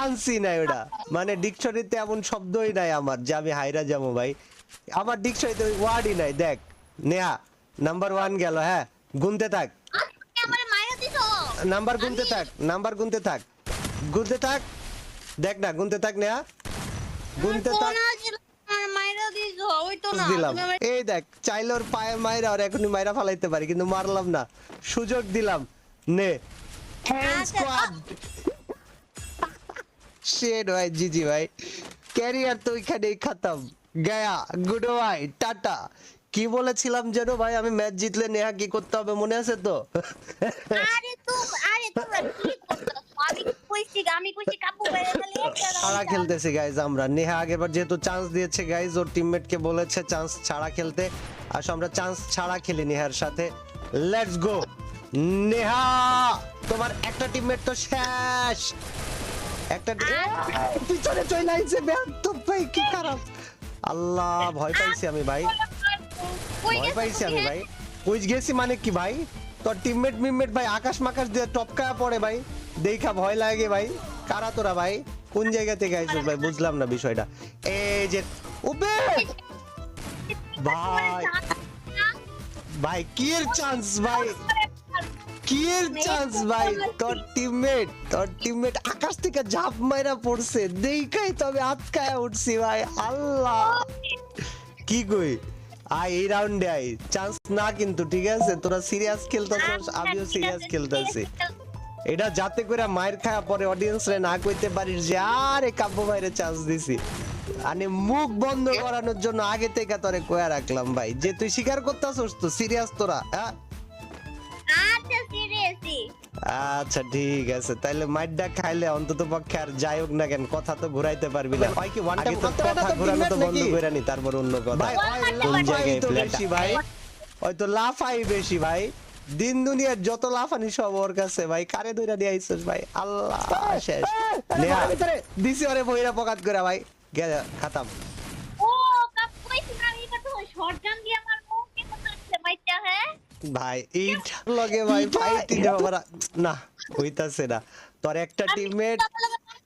চান্সই নাই ওটা। মানে ডিকশনারিতে এমন শব্দই নাই আমার, যে আমি হাইরা যাব ভাই। আমার ডিকশনারিতে ওয়ার্ডই নাই, দেখ। নেহা নাম্বার ওয়ান গেল হ্যাঁ। গুনতে থাক। নাম্বার গুনতে থাক নাম্বার গুনতে থাক। গুনতে থাক। দেখ না, গুনতে থাক নেহা। গুনতে থাক। এই দেখ চাইলে ওর পায়ে মাইরা আর এখনই মাইরা ফালাইতে পারি, কিন্তু মারলাম না। সুযোগ দিলাম। নে। হ্যান্ড স্কোয়াড শেড ভাই জিজি ভাই ক্যারিয়ার তো ওইখানেই খতম। গয়া গুড ভাই টাটা। কি বলেছিলাম যেন ভাই আমি ম্যাচ জিতলে নেহা কি করতে হবে মনে আছে তো? আরে তুমি আরে তোমরা কি আমি কইছি আমি কইছি কাপু বেরে গেলে ছাড়া খেলতেছি গাইজ আমরা। নেহা আগেরবার যেহেতু চান্স দিয়েছে গাইজ ওর বলেছে চান্স ছাড়া খেলতে। আমরা চান্স ছাড়া খেলি নেহার সাথে। লেটস গো নেহা তোমার একটা টিমমেট তো শেষ! একটা পিছনে চলে আইছে ব্যর্থ ভাই কি খারাপ? আল্লাহ ভয় পাইছি আমি ভাই। ভয় পাইছি আমি? ভাই। কুইজ গেছি মানে কি ভাই? তোর টিমমেট মিমমেট ভাই আকাশ মাকাশ দিয়ে টপকা পড়ে ভাই। দেখা ভয় লাগে ভাই। কারা তোরা ভাই? কোন জায়গা থেকে আইছিস ভাই? বুঝলাম না বিষয়টা। এই যে ওবে! ভাই। ভাই কি চান্স ভাই? কি চান্স ভাই? তোর টিমমেট তোর টিমমেট আকাশ থেকে ঝাঁপ মাইরা পড়ছে। দেখাই তবে আটকায় উঠছি ভাই। আল্লাহ। কি কই? আই এই রাউন্ডে আই চান্স না কিন্তু ঠিক আছে? তোরা সিরিয়াস খেলতেছস আমিও সিরিয়াস খেলতেছি। এটা যাতে করে মায়ের খায়া পরে অডিয়েন্স রে না কইতে পারিস যে আরে কাব্য ভাইরে চান্স দিছি। মানে মুখ বন্ধ করানোর জন্য আগে থেকে তোরে কয়া রাখলাম ভাই। যে তুই স্বীকার করতেছস তো সিরিয়াস তোরা হ্যাঁ? আচ্ছা আচ্ছা ঠিক আছে। তাহলে মাইডটা খাইলে অন্তত পক্ষে আর যাই হোক না কেন কথা তো ঘুরাইতে পারবি না। ভাই কি তো করতে কথা ঘুরানো তো বন্ধ করে নি তারপর অন্য কথা। ভাই, কোন লাফাই জায়গায় তো বেশি ভাই। হয়তো লাফাই বেশি ভাই। দিন দুনিয়ার যত লাফানি সব ওর কাছে ভাই। কারে ধইরা দিয়ে আইছস ভাই? আল্লাহ শেষ। ভিতরে। দিছি ওরে বইরা পকাত করে ভাই। গেছে খাতাম ও কাপু কইছি না আমি এটা তো শর্টগান দিয়ে আমার মুখ কে করতে মাইটা হ্যাঁ ভাই এইটা লগে ভাই ফাইট না হইতাছে না। তোর একটা টিমমেট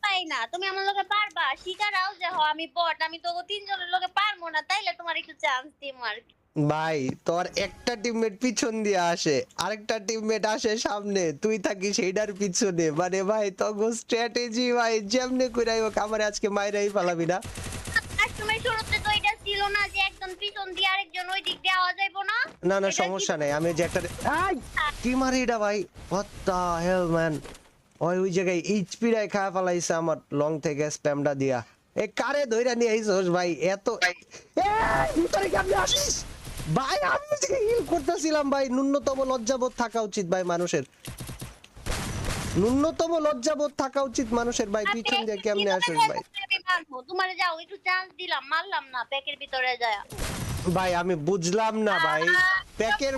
পাই না। তুমি আমার লগে পারবা? শিকারাও যে হ আমি বট আমি তো তিনজনের লগে পারব না তাইলে তোমার একটু চান্স দিম আর ভাই তোর একটা টিমমেট পিছন দিয়ে আসে আরেকটা টিমমেট আসে সামনে তুই থাকিস সেইটার পিছনে। মানে ভাই তখন স্ট্র্যাটেজি ভাই যেমনে কইরাই হোক আমার আজকে মাইরাই পালাবি না। তুমি শুরুতে তো এটা ছিল না যে একজন পিছন দিয়ে আরেকজন ওই দিক দিয়ে আওয়া যাইবো না? না না সমস্যা নাই। আমি যে একটা আই! কি মারি এটা ভাই? হোয়াট দা হেল ম্যান ওই ওই জায়গায় এইচপি রাই খায় ফেলাইছে আমার লং থেকে স্প্যামটা দিয়া। এ কারে ধইরা নিয়ে আইছস ভাই? এত এই ভিতরে কেমনে আসিস? ভাই আমি ওদিকে হিল করতেছিলাম ভাই ন্যূনতম লজ্জাবোধ থাকা উচিত ভাই মানুষের। ন্যূনতম লজ্জাবোধ থাকা উচিত মানুষের ভাই পিছন দিয়ে কেমনে আসিস ভাই? মারবো। তোমারে যাও একটু চান্স দিলাম মারলাম না প্যাকের ভিতরে যায়। ভাই আমি বুঝলাম না ভাই। প্যাকের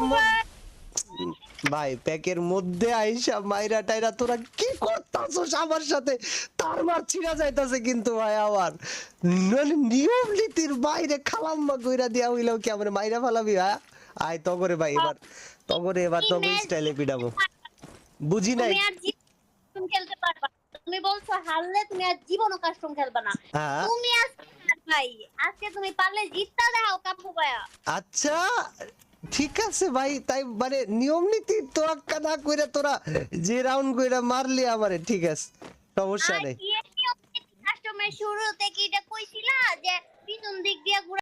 ভাই প্যাকের মধ্যে আইসা মাইরা টাইরা তোরা কি করতাছস আমার সাথে? তার মার ছিড়া যাইতাছে কিন্তু ভাই আমার। নিয়ম নীতির বাইরে খালাম্মা কইরা দিয়া হইলেও কি আমার মাইরা ফালাবি হ্যাঁ? আয় তগরে ভাই এবার তগরে এবার তগরে স্টাইলে পিডাবো বুঝি নাই তুমি আর জীবন খেলতে পারবা না। তুমি বলছো হারলে তুমি আর জীবনও কাস্টম খেলবা না। হ্যাঁ। তুমি আজকে ভাই। আজকে তুমি পারলে জিততা দেখাও কাপু ভাইয়া। আচ্ছা ঠিক আছে ভাই তাই মানে নিয়ম নীতি তোয়াক্কা না কইরা তোরা যে রাউন্ড কইরা মারলি আমারে ঠিক আছে সমস্যা নেই। কাস্টমের শুরুতে কি এটা কইছিলা যে